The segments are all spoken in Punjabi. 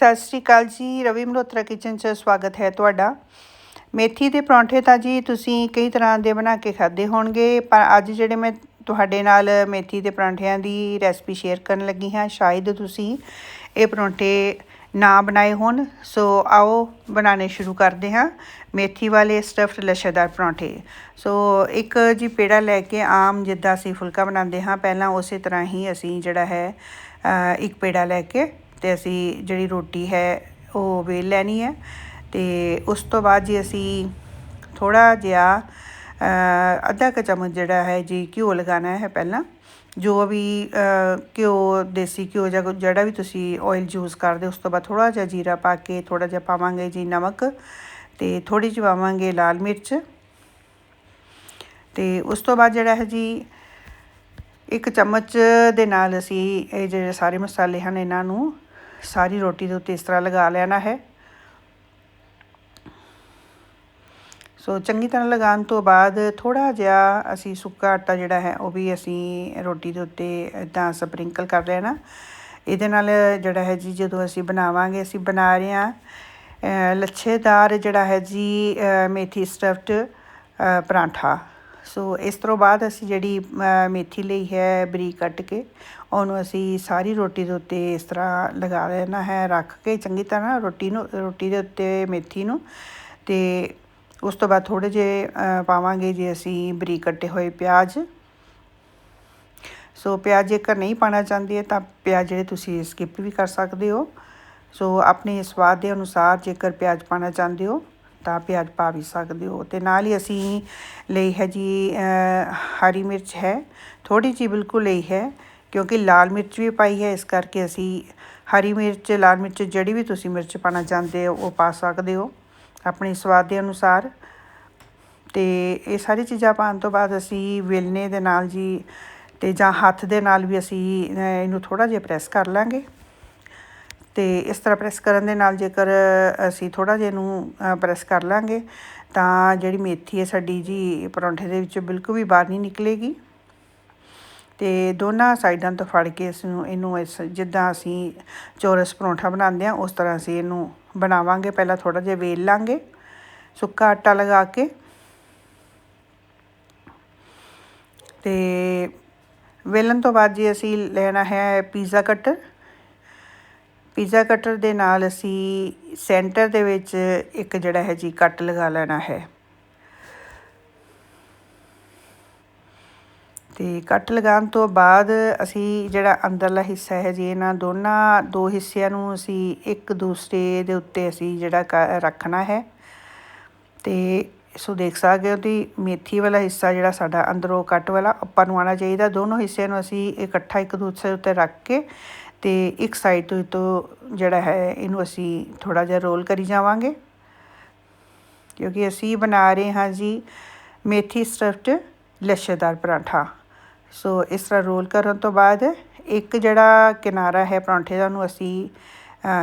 ਸਤਿ ਸ਼੍ਰੀ ਅਕਾਲ ਜੀ, ਰਵੀ ਮਲਹੋਤਰਾ ਕਿਚਨ 'ਚ ਸਵਾਗਤ ਹੈ ਤੁਹਾਡਾ। ਮੇਥੀ ਦੇ ਪਰੌਂਠੇ ਤਾਂ ਜੀ ਤੁਸੀਂ ਕਈ ਤਰ੍ਹਾਂ ਦੇ ਬਣਾ ਕੇ ਖਾਦੇ ਹੋਣਗੇ, ਪਰ ਅੱਜ ਜਿਹੜੇ ਮੈਂ ਤੁਹਾਡੇ ਨਾਲ ਮੇਥੀ ਦੇ ਪਰੌਂਠਿਆਂ ਦੀ ਰੈਸਪੀ ਸ਼ੇਅਰ ਕਰਨ ਲੱਗੀ ਹਾਂ, ਸ਼ਾਇਦ ਤੁਸੀਂ ਇਹ ਪਰੌਂਠੇ ਨਾ ਬਣਾਏ ਹੋਣ। ਸੋ ਆਓ ਬਣਾਉਣੇ ਸ਼ੁਰੂ ਕਰਦੇ ਹਾਂ, ਮੇਥੀ ਵਾਲੇ ਸਟਫਡ ਲਛੇਦਾਰ ਪਰੌਂਠੇ। ਸੋ ਇੱਕ ਜੀ ਪੇੜਾ ਲੈ ਕੇ ਆਮ ਜਿੱਦਾਂ ਅਸੀਂ ਫੁਲਕਾ ਬਣਾਉਂਦੇ ਹਾਂ, ਪਹਿਲਾਂ ਉਸੇ ਤਰ੍ਹਾਂ ਹੀ ਅਸੀਂ ਜਿਹੜਾ ਹੈ ਇੱਕ ਪੇੜਾ ਲੈ ਕੇ ਤੇ ਅਸੀਂ ਜਿਹੜੀ ਰੋਟੀ ਹੈ ਉਹ ਵੇਲ ਲੈਣੀ ਹੈ ਤੇ ਉਸ ਤੋਂ ਬਾਅਦ ਜੀ ਅਸੀਂ ਥੋੜਾ ਜਿਹਾ ਅੱਧਾ ਕੁ ਚਮਚ ਜਿਹੜਾ ਹੈ ਜੀ ਘਿਓ ਲਗਾਉਣਾ ਹੈ ਪਹਿਲਾਂ। ਜੋ ਵੀ ਘਿਓ, ਦੇਸੀ ਘਿਓ ਜਾਂ ਜਿਹੜਾ ਵੀ ਤੁਸੀਂ ਆਇਲ ਯੂਜ਼ ਕਰਦੇ, ਉਸ ਤੋਂ ਬਾਅਦ ਥੋੜਾ ਜਿਹਾ ਜੀਰਾ ਪਾ ਕੇ ਥੋੜਾ ਜਿਹਾ ਪਾਵਾਂਗੇ ਜੀ ਨਮਕ ਤੇ ਥੋੜੀ ਜਿਹੀ ਪਾਵਾਂਗੇ ਲਾਲ ਮਿਰਚ। ਤੇ ਉਸ ਤੋਂ ਬਾਅਦ ਜਿਹੜਾ ਹੈ ਜੀ ਇੱਕ ਚਮਚ ਦੇ ਨਾਲ ਅਸੀਂ ਇਹ ਜਿਹੜੇ ਸਾਰੇ ਮਸਾਲੇ ਹਨ, ਇਹਨਾਂ ਨੂੰ ਸਾਰੀ ਰੋਟੀ ਦੇ ਉੱਤੇ ਇਸ ਤਰ੍ਹਾਂ ਲਗਾ ਲੈਣਾ ਹੈ। ਸੋ ਚੰਗੀ ਤਰ੍ਹਾਂ ਲਗਾਉਣ ਤੋਂ ਬਾਅਦ ਥੋੜਾ ਜਿਹਾ ਅਸੀਂ ਸੁੱਕਾ ਆਟਾ ਜਿਹੜਾ ਹੈ, ਉਹ ਵੀ ਅਸੀਂ ਰੋਟੀ ਦੇ ਉੱਤੇ ਇਦਾਂ ਸਪਰਿੰਕਲ ਕਰ ਲੈਣਾ। ਇਹਦੇ ਨਾਲ ਜਿਹੜਾ ਹੈ ਜੀ, ਜਦੋਂ ਅਸੀਂ ਬਣਾਵਾਂਗੇ, ਅਸੀਂ ਬਣਾ ਰਹੇ ਹਾਂ ਲੱਛੇਦਾਰ ਜਿਹੜਾ ਹੈ ਜੀ ਮੇਥੀ ਸਟਫਡ ਪਰਾਂਠਾ। ਸੋ ਇਸ ਤੋਂ ਬਾਅਦ ਅਸੀਂ ਜਿਹੜੀ ਮੇਥੀ ਲਈ ਹੈ ਬਰੀਕ ਕੱਟ ਕੇ, ਉਹਨੂੰ ਅਸੀਂ ਸਾਰੀ ਰੋਟੀ ਦੇ ਉੱਤੇ ਇਸ ਤਰ੍ਹਾਂ ਲਗਾ ਲੈਣਾ ਹੈ, ਰੱਖ ਕੇ ਚੰਗੀ ਤਰ੍ਹਾਂ ਰੋਟੀ ਨੂੰ, ਰੋਟੀ ਦੇ ਉੱਤੇ ਮੇਥੀ ਨੂੰ, ਤੇ ਉਸ ਤੋਂ ਬਾਅਦ ਥੋੜੇ ਜਿਹੇ ਪਾਵਾਂਗੇ ਜੀ ਅਸੀਂ ਬਰੀਕ ਕੱਟੇ ਹੋਏ ਪਿਆਜ਼। ਸੋ ਪਿਆਜ਼ ਜੇਕਰ ਨਹੀਂ ਪਾਣਾ ਚਾਹੁੰਦੇ ਹੈ ਤਾਂ ਪਿਆਜ਼ ਜਿਹੜੇ ਤੁਸੀਂ ਸਕਿਪ ਵੀ ਕਰ ਸਕਦੇ ਹੋ। ਸੋ ਆਪਣੇ ਸਵਾਦ ਦੇ ਅਨੁਸਾਰ ਜੇਕਰ ਪਿਆਜ਼ ਪਾਣਾ ਚਾਹੁੰਦੇ ਹੋ ਤਾਂ ਪਿਆਜ਼ ਪਾ ਵੀ ਸਕਦੇ ਹੋ ਤੇ ਨਾਲ ਹੀ ਅਸੀਂ ਲਈ ਹੈ ਜੀ ਹਰੀ ਮਿਰਚ ਹੈ ਥੋੜੀ ਜਿਹੀ ਬਿਲਕੁਲ ਲਈ ਹੈ ਕਿਉਂਕਿ ਲਾਲ ਮਿਰਚ ਵੀ ਪਾਈ ਹੈ, ਇਸ ਕਰਕੇ ਅਸੀਂ ਹਰੀ ਮਿਰਚ, ਲਾਲ ਮਿਰਚ ਜਿਹੜੀ ਵੀ ਤੁਸੀਂ ਮਿਰਚ ਪਾਣਾ ਚਾਹੁੰਦੇ ਹੋ, ਉਹ ਪਾ ਸਕਦੇ ਹੋ ਆਪਣੇ ਸਵਾਦ ਦੇ ਅਨੁਸਾਰ। ਤੇ ਇਹ ਸਾਰੀ ਚੀਜ਼ਾਂ ਪਾਉਣ ਤੋਂ ਬਾਅਦ ਅਸੀਂ ਵੇਲਨੇ ਦੇ ਨਾਲ ਜੀ ਤੇ ਜਾਂ ਹੱਥ ਦੇ ਨਾਲ ਵੀ ਅਸੀਂ ਇਹਨੂੰ ਥੋੜਾ ਜਿਹਾ ਪ੍ਰੈਸ ਕਰ ਲਾਂਗੇ। ਤੇ ਇਸ ਤਰ੍ਹਾਂ ਪ੍ਰੈਸ ਕਰਨ ਦੇ ਨਾਲ ਜੇਕਰ ਅਸੀਂ ਥੋੜਾ ਜਿਹਾ ਇਹਨੂੰ ਪ੍ਰੈਸ ਕਰ ਲਾਂਗੇ, ਤਾਂ ਜਿਹੜੀ ਮੇਥੀ ਹੈ ਸਾਡੀ ਜੀ, ਪਰੌਂਠੇ ਦੇ ਵਿੱਚ ਬਿਲਕੁਲ ਵੀ ਬਾਹਰ ਨਹੀਂ ਨਿਕਲੇਗੀ। ਤੇ ਦੋਨਾਂ ਸਾਈਡਾਂ ਤੋਂ ਫੜ ਕੇ ਇਸ ਨੂੰ ਇਹਨੂੰ ਇਸ ਜਿੱਦਾਂ ਅਸੀਂ ਚੌਰਸ ਪਰੌਂਠਾ ਬਣਾਉਂਦੇ ਆ ਉਸ ਤਰ੍ਹਾਂ ਅਸੀਂ ਇਹਨੂੰ ਬਣਾਵਾਂਗੇ। ਪਹਿਲਾਂ ਥੋੜਾ ਜਿਹਾ ਵੇਲ ਲਾਂਗੇ, ਸੁੱਕਾ ਆਟਾ ਲਗਾ ਕੇ। ਤੇ ਵੇਲਣ ਤੋਂ ਬਾਅਦ ਜੀ ਅਸੀਂ ਲੈਣਾ ਹੈ ਪੀਜ਼ਾ ਕਟਰ ਪੀਜ਼ਾ ਕਟਰ ਦੇ ਨਾਲ ਅਸੀਂ ਸੈਂਟਰ ਦੇ ਵਿੱਚ ਇੱਕ ਜਿਹੜਾ ਹੈ ਜੀ ਕੱਟ ਲਗਾ ਲੈਣਾ ਹੈ। ਤੇ ਕੱਟ ਲਗਾਉਣ ਤੋਂ ਬਾਅਦ ਅਸੀਂ ਜਿਹੜਾ ਅੰਦਰਲਾ ਹਿੱਸਾ ਹੈ ਜੀ, ਇਹਨਾਂ ਦੋਨਾਂ ਦੋ ਹਿੱਸਿਆਂ ਨੂੰ ਅਸੀਂ ਇੱਕ ਦੂਸਰੇ ਦੇ ਉੱਤੇ ਅਸੀਂ ਜਿਹੜਾ ਕ- ਰੱਖਣਾ ਹੈ। ਤੇ ਸੋ ਦੇਖ ਸਕਦੇ ਹੋ ਕਿ ਮੇਥੀ ਵਾਲਾ ਹਿੱਸਾ ਜਿਹੜਾ ਸਾਡਾ ਅੰਦਰੋਂ ਕੱਟ ਵਾਲਾ, ਆਪਾਂ ਨੂੰ ਆਉਣਾ ਚਾਹੀਦਾ। ਦੋਨੋਂ ਹਿੱਸਿਆਂ ਨੂੰ ਅਸੀਂ ਇਕੱਠਾ ਇੱਕ ਦੂਸਰੇ ਉੱਤੇ ਰੱਖ ਕੇ ਅਤੇ ਇੱਕ ਸਾਈਡ ਤੋਂ ਤੋਂ ਜਿਹੜਾ ਹੈ, ਇਹਨੂੰ ਅਸੀਂ ਥੋੜ੍ਹਾ ਜਿਹਾ ਰੋਲ ਕਰੀ ਜਾਵਾਂਗੇ। ਕਿਉਂਕਿ ਅਸੀਂ ਬਣਾ ਰਹੇ ਹਾਂ ਜੀ ਮੇਥੀ ਸਟਫਡ ਲੱਛੇਦਾਰ ਪਰਾਂਠਾ। ਸੋ ਇਸ ਤਰ੍ਹਾਂ ਰੋਲ ਕਰਨ ਤੋਂ ਬਾਅਦ ਇੱਕ ਜਿਹੜਾ ਕਿਨਾਰਾ ਹੈ ਪਰੌਂਠੇ ਦਾ, ਉਹਨੂੰ ਅਸੀਂ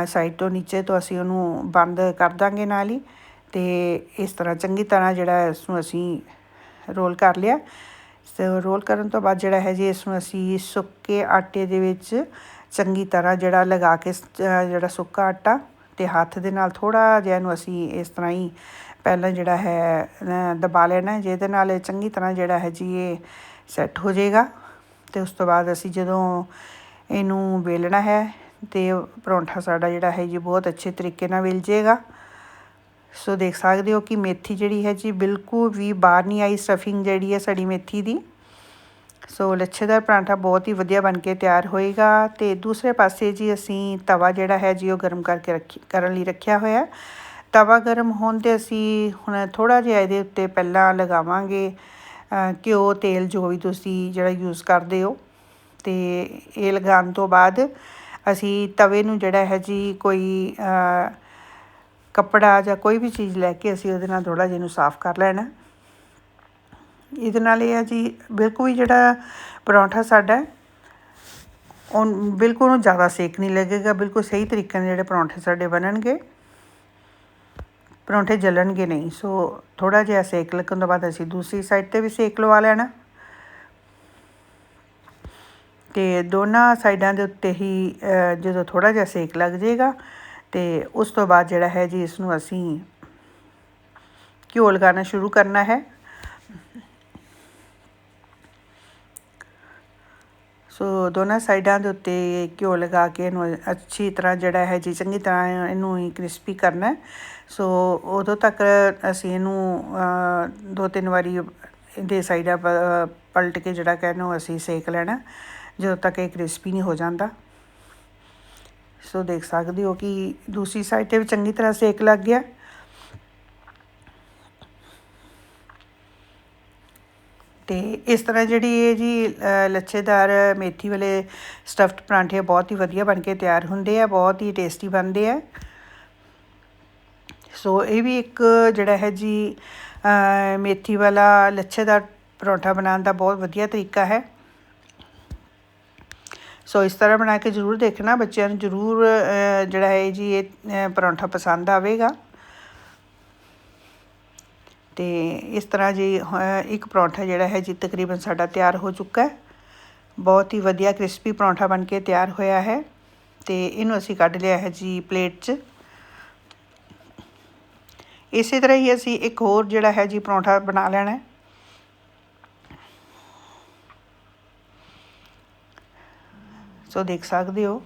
ਸਾਈਡ ਤੋਂ ਨੀਚੇ ਤੋਂ ਅਸੀਂ ਉਹਨੂੰ ਬੰਦ ਕਰ ਦਾਂਗੇ ਨਾਲ ਹੀ। ਤੇ ਇਸ ਤਰ੍ਹਾਂ ਚੰਗੀ ਤਰ੍ਹਾਂ ਜਿਹੜਾ ਇਸ ਨੂੰ ਅਸੀਂ ਰੋਲ ਕਰ ਲਿਆ। ਸੋ ਰੋਲ ਕਰਨ ਤੋਂ ਬਾਅਦ ਜਿਹੜਾ ਹੈ ਜੀ ਇਸ ਨੂੰ ਅਸੀਂ ਸੁੱਕੇ ਆਟੇ ਦੇ ਵਿੱਚ ਚੰਗੀ ਤਰ੍ਹਾਂ ਜਿਹੜਾ ਲਗਾ ਕੇ ਜਿਹੜਾ ਸੁੱਕਾ ਆਟਾ ਅਤੇ ਹੱਥ ਦੇ ਨਾਲ ਥੋੜ੍ਹਾ ਜਿਹਾ ਇਹਨੂੰ ਅਸੀਂ ਇਸ ਤਰ੍ਹਾਂ ਹੀ ਪਹਿਲਾਂ ਜਿਹੜਾ ਹੈ ਦਬਾ ਲੈਣਾ ਜਿਹਦੇ ਨਾਲ ਇਹ ਚੰਗੀ ਤਰ੍ਹਾਂ ਜਿਹੜਾ ਹੈ ਜੀ ਇਹ ਸੈੱਟ ਹੋ ਜਾਏਗਾ। ਅਤੇ ਉਸ ਤੋਂ ਬਾਅਦ ਅਸੀਂ ਜਦੋਂ ਇਹਨੂੰ ਵੇਲਣਾ ਹੈ ਤੇ ਪਰੌਂਠਾ ਸਾਡਾ ਜਿਹੜਾ ਹੈ ਜੀ ਬਹੁਤ ਅੱਛੇ ਤਰੀਕੇ ਨਾਲ ਵਿਲ ਜਾਏਗਾ। ਸੋ ਦੇਖ ਸਕਦੇ ਹੋ ਕਿ ਮੇਥੀ ਜਿਹੜੀ ਹੈ ਜੀ ਬਿਲਕੁਲ ਵੀ ਬਾਹਰ ਨਹੀਂ ਆਈ ਸਟਫਿੰਗ ਜਿਹੜੀ ਹੈ ਸਾਡੀ ਮੇਥੀ ਦੀ। ਸੋ ਲੱਛੇਦਾਰ ਪਰਾਂਠਾ ਬਹੁਤ ਹੀ ਵਧੀਆ ਬਣ ਕੇ ਤਿਆਰ ਹੋਏਗਾ ਤੇ ਦੂਸਰੇ ਪਾਸੇ ਜੀ ਅਸੀਂ ਤਵਾ ਜਿਹੜਾ ਹੈ ਜੀ ਉਹ ਗਰਮ ਕਰਕੇ ਰੱਖੀ, ਕਰਨ ਲਈ ਰੱਖਿਆ ਹੋਇਆ। ਤਵਾ ਗਰਮ ਹੋਣ ਤੇ ਅਸੀਂ ਹੁਣ ਥੋੜਾ ਜਿਹਾ ਇਹਦੇ ਉੱਤੇ ਪਹਿਲਾਂ ਲਗਾਵਾਂਗੇ ਘਿਓ, ਤੇਲ ਜੋ ਵੀ ਤੁਸੀਂ ਜਿਹੜਾ ਯੂਜ਼ ਕਰਦੇ ਹੋ। ਤੇ ਇਹ ਲਗਾਉਣ ਤੋਂ ਬਾਅਦ ਅਸੀਂ ਤਵੇ ਨੂੰ ਜਿਹੜਾ ਹੈ ਜੀ ਕੋਈ ਕੱਪੜਾ ਜਾਂ ਕੋਈ ਵੀ ਚੀਜ਼ ਲੈ ਕੇ ਅਸੀਂ ਉਹਦੇ ਨਾਲ ਥੋੜਾ ਜਿਹਾ ਇਹਨੂੰ ਸਾਫ਼ ਕਰ ਲੈਣਾ। ਇਹਦੇ ਨਾਲ ਇਹ ਹੈ ਜੀ, ਬਿਲਕੁਲ ਵੀ ਜਿਹੜਾ ਪਰੌਂਠਾ ਸਾਡਾ ਉਹ ਬਿਲਕੁਲ ਉਹਨੂੰ ਜ਼ਿਆਦਾ ਸੇਕ ਨਹੀਂ ਲੱਗੇਗਾ, ਬਿਲਕੁਲ ਸਹੀ ਤਰੀਕੇ ਨਾਲ ਜਿਹੜੇ ਪਰੌਂਠੇ ਸਾਡੇ ਬਣਨਗੇ, ਪਰੌਂਠੇ ਜਲਣਗੇ ਨਹੀਂ। ਸੋ ਥੋੜਾ ਜਿਹਾ ਸੇਕ ਲੱਗਣ ਤੋਂ ਬਾਅਦ ਅਸੀਂ ਦੂਸਰੀ ਸਾਈਡ ਤੇ ਵੀ ਸੇਕ ਲਵਾ ਲੈਣਾ। ਤੇ ਦੋਨਾਂ ਸਾਈਡਾਂ ਦੇ ਉੱਤੇ ਹੀ ਜਦੋਂ ਥੋੜਾ ਜਿਹਾ ਸੇਕ ਲੱਗ ਜਾਏਗਾ, ਤੇ ਉਸ ਤੋਂ ਬਾਅਦ ਜਿਹੜਾ ਹੈ ਜੀ ਇਸ ਨੂੰ ਅਸੀਂ ਘਿਓ ਲਗਾਉਣਾ ਸ਼ੁਰੂ ਕਰਨਾ ਹੈ। ਸੋ ਦੋਨਾਂ ਸਾਈਡਾਂ ਦੇ ਉੱਤੇ ਘਿਓ ਲਗਾ ਕੇ ਇਹਨੂੰ ਅੱਛੀ ਤਰ੍ਹਾਂ ਜਿਹੜਾ ਹੈ ਜੀ, ਚੰਗੀ ਤਰ੍ਹਾਂ ਇਹਨੂੰ ਹੀ ਕ੍ਰਿਸਪੀ ਕਰਨਾ ਸੋ ਉਦੋਂ ਤੱਕ ਅਸੀਂ ਇਹਨੂੰ ਦੋ ਤਿੰਨ ਵਾਰੀ ਇਹਦੇ ਸਾਈਡਾਂ ਪਲਟ ਕੇ ਜਿਹੜਾ ਕਿ ਇਹਨੂੰ ਅਸੀਂ ਸੇਕ ਲੈਣਾ ਜਦੋਂ ਤੱਕ ਇਹ ਕ੍ਰਿਸਪੀ ਨਹੀਂ ਹੋ ਜਾਂਦਾ। ਸੋ ਦੇਖ ਸਕਦੇ ਹੋ ਕਿ ਦੂਸਰੀ ਸਾਈਡ ਤੇ ਵੀ ਚੰਗੀ ਤਰ੍ਹਾਂ ਸੇਕ ਲੱਗ ਗਿਆ। ਤੇ ਇਸ ਤਰ੍ਹਾਂ ਜਿਹੜੀ ਇਹ ਜੀ ਲੱਛੇਦਾਰ ਮੇਥੀ ਵਾਲੇ ਸਟਫਡ ਪਰਾਂਠੇ ਬਹੁਤ ਹੀ ਵਧੀਆ ਬਣ ਕੇ ਤਿਆਰ ਹੁੰਦੇ ਆ, ਬਹੁਤ ਹੀ ਟੇਸਟੀ ਬਣਦੇ ਆ। ਸੋ ਇਹ ਵੀ ਇੱਕ ਜਿਹੜਾ ਹੈ ਜੀ ਮੇਥੀ ਵਾਲਾ ਲੱਛੇਦਾਰ ਪਰੌਂਠਾ ਬਣਾਉਣ ਦਾ ਬਹੁਤ ਵਧੀਆ ਤਰੀਕਾ ਹੈ। ਸੋ ਇਸ ਤਰ੍ਹਾਂ ਬਣਾ ਕੇ ਜ਼ਰੂਰ ਦੇਖਣਾ, ਬੱਚਿਆਂ ਨੂੰ ਜ਼ਰੂਰ ਜਿਹੜਾ ਹੈ ਜੀ, ਇਹ ਪਰੌਂਠਾ ਪਸੰਦ ਆਵੇਗਾ। ਤੇ ਇਸ ਤਰ੍ਹਾਂ ਜੀ ਇੱਕ ਪਰੌਂਠਾ ਜਿਹੜਾ ਹੈ ਜੀ ਤਕਰੀਬਨ ਸਾਡਾ ਤਿਆਰ ਹੋ ਚੁੱਕਾ ਹੈ। ਬਹੁਤ ਹੀ ਵਧੀਆ ਕ੍ਰਿਸਪੀ ਪਰੌਂਠਾ ਬਣ ਕੇ ਤਿਆਰ ਹੋਇਆ ਹੈ ਤੇ ਇਹਨੂੰ ਅਸੀਂ ਕੱਢ ਲਿਆ ਹੈ ਜੀ ਪਲੇਟ 'ਚ। ਇਸੇ ਤਰ੍ਹਾਂ ਹੀ ਅਸੀਂ ਇੱਕ ਹੋਰ ਜਿਹੜਾ ਹੈ ਜੀ ਪਰੌਂਠਾ ਬਣਾ ਲੈਣਾ ਹੈ। ਸੋ ਦੇਖ ਸਕਦੇ ਹੋ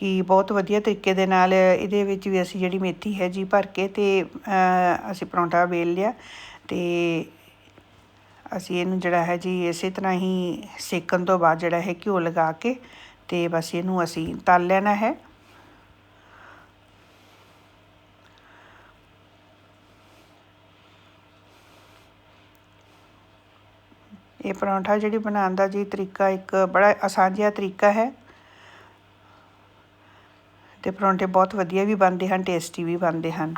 ਕਿ ਬਹੁਤ ਵਧੀਆ ਤਰੀਕੇ ਦੇ ਨਾਲ ਇਹਦੇ ਵਿੱਚ ਵੀ ਅਸੀਂ ਜਿਹੜੀ ਮੇਥੀ ਹੈ ਜੀ ਭਰ ਕੇ ਤੇ ਅਸੀਂ ਪਰੌਂਠਾ ਵੇਲ ਲਿਆ ਤੇ ਅਸੀਂ ਇਹਨੂੰ ਜਿਹੜਾ ਹੈ ਜੀ ਇਸੇ ਤਰ੍ਹਾਂ ਹੀ ਸੇਕਣ ਤੋਂ ਬਾਅਦ ਜਿਹੜਾ ਹੈ ਘਿਓ ਲਗਾ ਕੇ ਤੇ ਬਸ ਇਹਨੂੰ ਅਸੀਂ ਤਲ ਲੈਣਾ ਹੈ। ਇਹ ਪਰੌਂਠਾ ਜਿਹੜੀ ਬਣਾਉਣ ਦਾ ਜੀ ਤਰੀਕਾ ਇੱਕ ਬੜਾ ਆਸਾਨ ਜਿਹਾ ਤਰੀਕਾ ਹੈ। ਤੇ ਪਰੌਂਠੇ ਬਹੁਤ ਵਧੀਆ ਵੀ ਬਣਦੇ ਹਨ ਟੇਸਟੀ ਵੀ ਬਣਦੇ ਹਨ।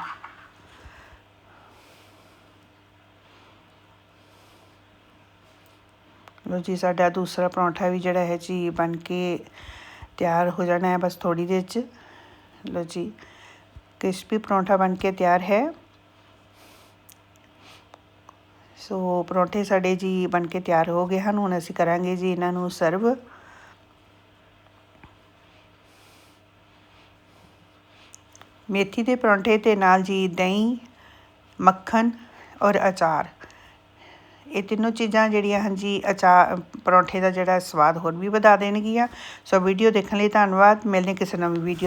ਲੋ ਜੀ, ਸਾਡਾ ਦੂਸਰਾ ਪਰੌਂਠਾ ਵੀ ਜਿਹੜਾ ਹੈ ਜੀ, ਬਣ ਕੇ ਤਿਆਰ ਹੋ ਜਾਣਾ ਹੈ ਬਸ ਥੋੜੀ ਦੇਰ ਚ। ਲੋ ਜੀ, ਕ੍ਰਿਸਪੀ ਪਰੌਂਠਾ ਬਣ ਕੇ ਤਿਆਰ ਹੈ। ਸੋ ਪਰੌਂਠੇ ਸਾਡੇ ਜੀ ਬਣ ਕੇ ਤਿਆਰ ਹੋ ਗਏ ਹਨ, ਹੁਣ ਅਸੀਂ ਕਰਾਂਗੇ ਜੀ ਇਹਨਾਂ ਨੂੰ ਸਰਵ। ਮੇਥੀ ਦੇ ਪਰੌਂਠੇ ਤੇ ਨਾਲ ਜੀ ਦਹੀਂ, ਮੱਖਣ ਔਰ ਅਚਾਰ। ਇਹ ਤਿੰਨੋਂ ਚੀਜ਼ਾਂ ਜਿਹੜੀਆਂ ਹਨ ਜੀ, ਅਚਾਰ, ਪਰੌਂਠੇ ਦਾ ਜਿਹੜਾ ਸਵਾਦ ਹੋਰ ਵੀ ਵਧਾ ਦੇਣਗੀਆਂ। ਸੋ ਵੀਡੀਓ ਦੇਖਣ ਲਈ ਧੰਨਵਾਦ। ਮਿਲਦੇ ਕਿਸੇ ਨਵੀਂ ਵੀਡੀਓ